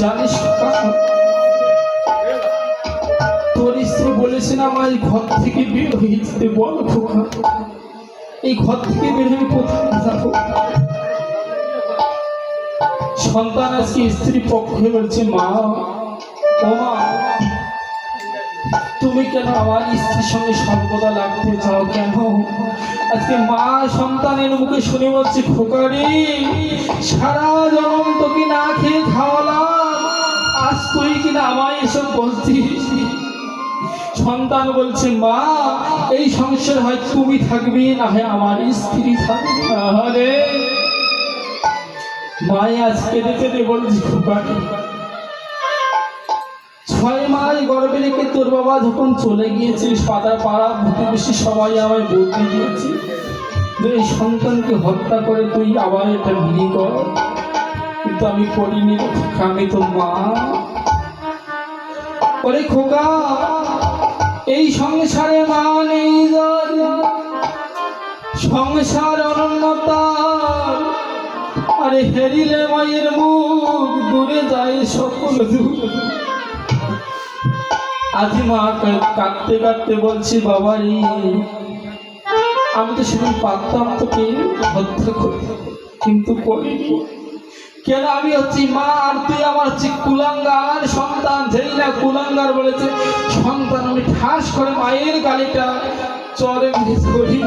জানিস তোর স্ত্রী বলেছে না আমার ঘর থেকে বের হয়ে এই ঘর থেকে বের হয়ে কোথায় সন্তান আজকে স্ত্রী পক্ষে বলছে, মা, ও মা, তুমি কেন আমার স্ত্রীর সঙ্গে সর্বদা লাগতে চাও কেন? আজকে মা সন্তানের মুখে শুনে বলছে খোকারি সারা জনম তোকে না খেয়ে খাওয়ালাম কিনা আমায় এসব বলছিস? সন্তান বলছে, মা, এই সংসার হয় তুমি থাকবে, না হয় আমার স্ত্রী থাকবে। ছয় মাস তোর বাবা চলে গিয়েছিস পাড়া সবাই আমায় সন্তানকে হত্যা করে তুই আবার এটা বিয়ে কর। কিন্তু আমি করিনি। আমি তো মা। ওরে খোকা, এই সংসারে মা নেই সংসার অনন্যতা, আরে হেরিলে মায়ের মুখ দূরে যায় সকল আজি মা কাঁদতে কাঁদতে বলছি বাবা রে আমি তো সেদিন পারতাম তোকে হত্যা করতে কিন্তু করিনি। কেন আমি হচ্ছি মা, আর তুই আমার হচ্ছে কুলাঙ্গার সন্তান। যেই না কুলাঙ্গার বলেছে, সন্তান, আমি ঠাস করে মায়ের গালিটা চরে করি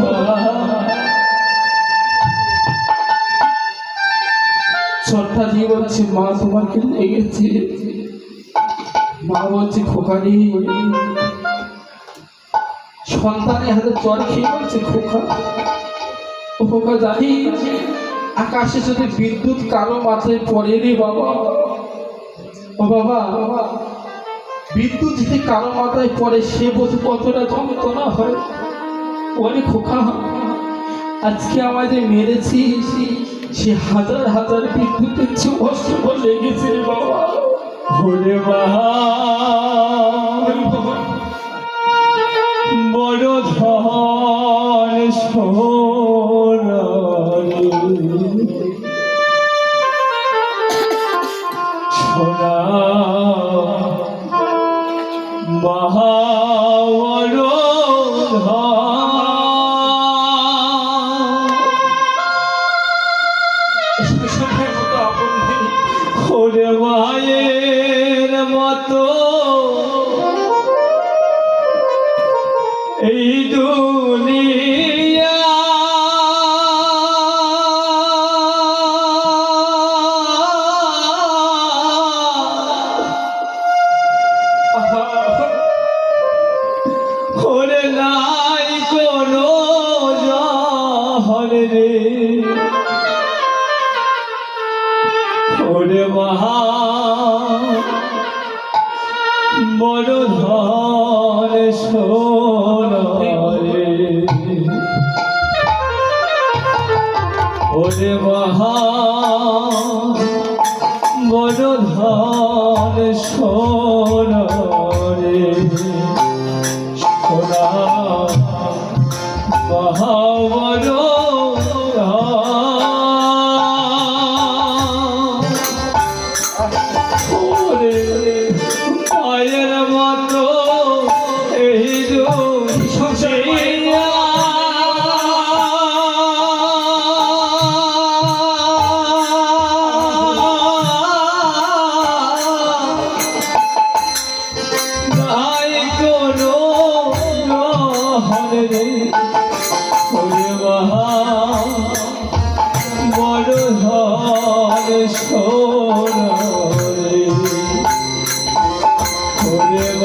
দিয়ে বলছে, মা, তোমাকে লেগেছে। মা বলছে খোকারি সন্তানের হাতে চর খেয়ে বলছে, খোকা। খোকা জানি আকাশে যদি বিদ্যুৎ কারও মাথায় পড়ে রে বাবা। ও বাবা, বিদ্যুৎ যদি কারও মাথায় পড়ে, সে বসে কতটা যন্ত্রণা হয়। ওরে খোকা, আজকে আমাদের মেরেছি, সে হাজার হাজার বিদ্যুতের চেয়ে অস্ত্র লেগেছে বাবা। ওরে বাবা। মায়ের মতো। এই দুনিয়া ওরে নাই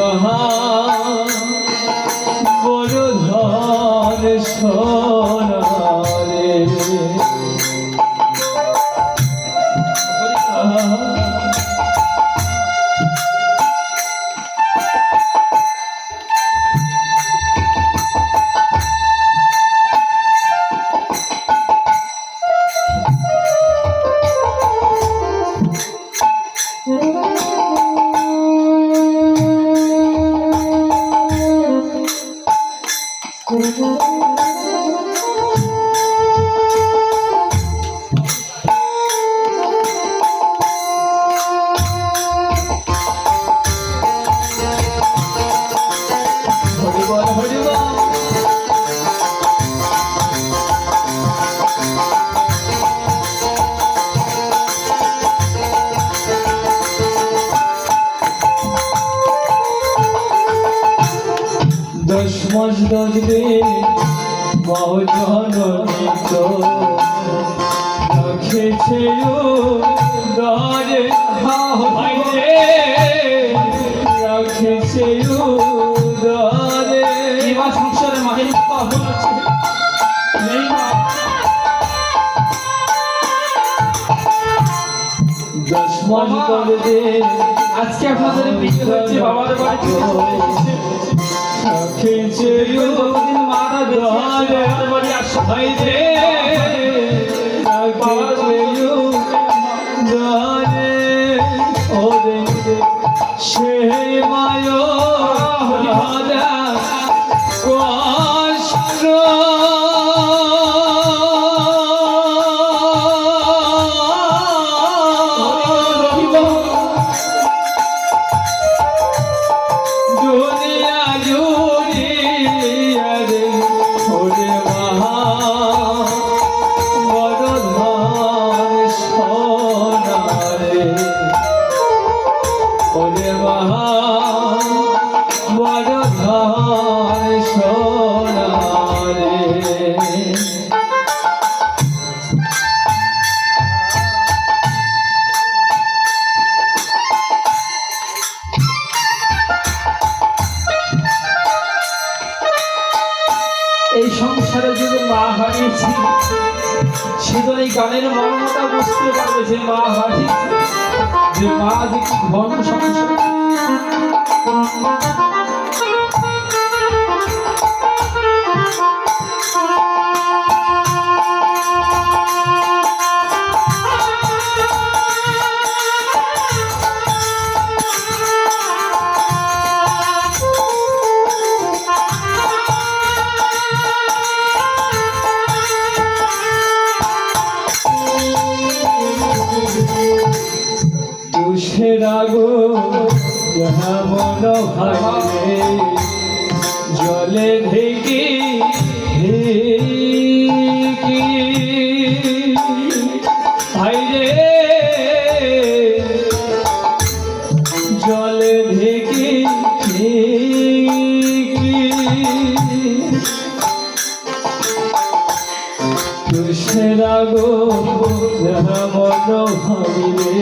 মহা বড় ধর মহজননী তো রাখেছে দরে হাইরে রাখেছে দরে এবার সংসারে মায়ের পাবন আছে নেই মা দশ মাস আজকে আপনাদের বিয়ে হচ্ছে বাবার বাড়ি হারিয়েছি সেদিন এই গানের মর্মটা বুঝতে পারবে যে মা হারিয়েছে যে মা যে ঘন সংসার। আগো যাহা মন ভাইরে জলে ঢেকে জলে ঢেকে আগো যাহা মন ভাইরে